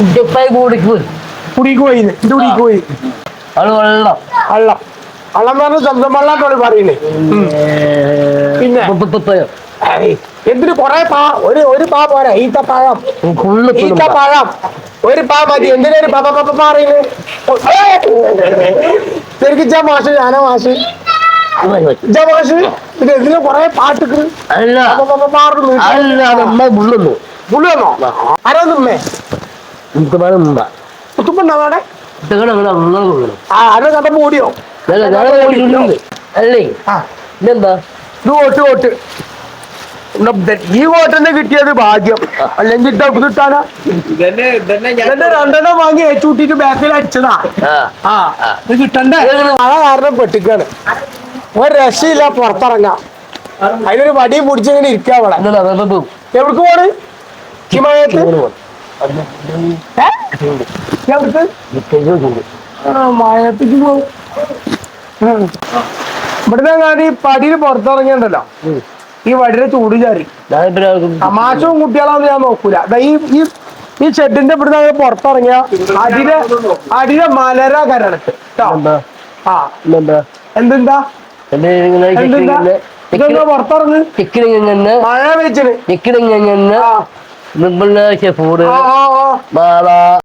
ഉച്ചപ്പായി കൂടിക്ക് കുടിക്ക് പോയി എന്റെ കുടിക്ക് പോയി. അത് വെള്ളം. വള്ളം വള്ളം പറഞ്ഞ പിന്നെ? പിന്നെ എന്തിന് കൊറേ പാ ഒരു ഒരു പാ പോരാ. ഈത്തപ്പഴം. ഈത്തപ്പഴം. ഒരു പാ മതി. എന്തിനൊരു പപ്പ പപ്പ പറയുന്നത് ഇജ്ജാ മാഷ് ഞാനാ മാഷ്. ഇജ്ജാ മാഷ് ഇത് എന്തിനാ കൊറേ പാട്ടുക്ക്? അല്ല. പപ്പ പാടുന്നു. അല്ല നമ്മ ഫുള്ളൊന്നു പുള്ളിയൊന്നോ ആരോ അവിടെ? ആ കഥ മൂടിയോ അല്ലേ ആ. ഇതെന്താ? ഇത് വോട്ട് വോട്ട്. ഈ കിട്ടിയത് ഭാഗ്യം. അല്ലെങ്കിൽ കിട്ടാനാ? രണ്ടെണ്ണം വാങ്ങി ഏച്ചൂട്ടിട്ട് ബാക്കിൽ അടിച്ചതാ. ആ ഇത് കിട്ടണ്ടേ? മഴ കാരണം പെട്ടിക്കാണ്. ഒരു രക്ഷയില്ല പുറത്തിറങ്ങാം. അതിനൊരു വടിയും പിടിച്ചിങ്ങനെ ഇരിക്കാവളെ അവിടെ. എവിടേക്ക് പോണ്? ഈ മഴയത്തേക്ക് പോകും ഇവിടുന്ന് ഞാൻ ഈ പടിയിൽ പുറത്തിറങ്ങിയുണ്ടല്ലോ? ഈ വടിയുടെ ചൂട് ചാരി. തമാശവും കുട്ടികളാന്ന് ഞാൻ നോക്കൂല. ഈ ഈ ഈ ഷെഡിന്റെ ഇവിടുന്ന് അങ്ങനെ പുറത്തിറങ്ങിയ അടിയിലെ അടിയിലെ മലര കരണത്ത് ആ. എന്തെന്താ? എന്തെന്താ? ഇതൊന്ന് പുറത്തിറങ്ങ്? മഴ വെച്ചിന് ചിക്കനിങ്ങനെ ആ നിർമ്മല ഷെഫൂഡ് ആ ആ, ആ ബാബാ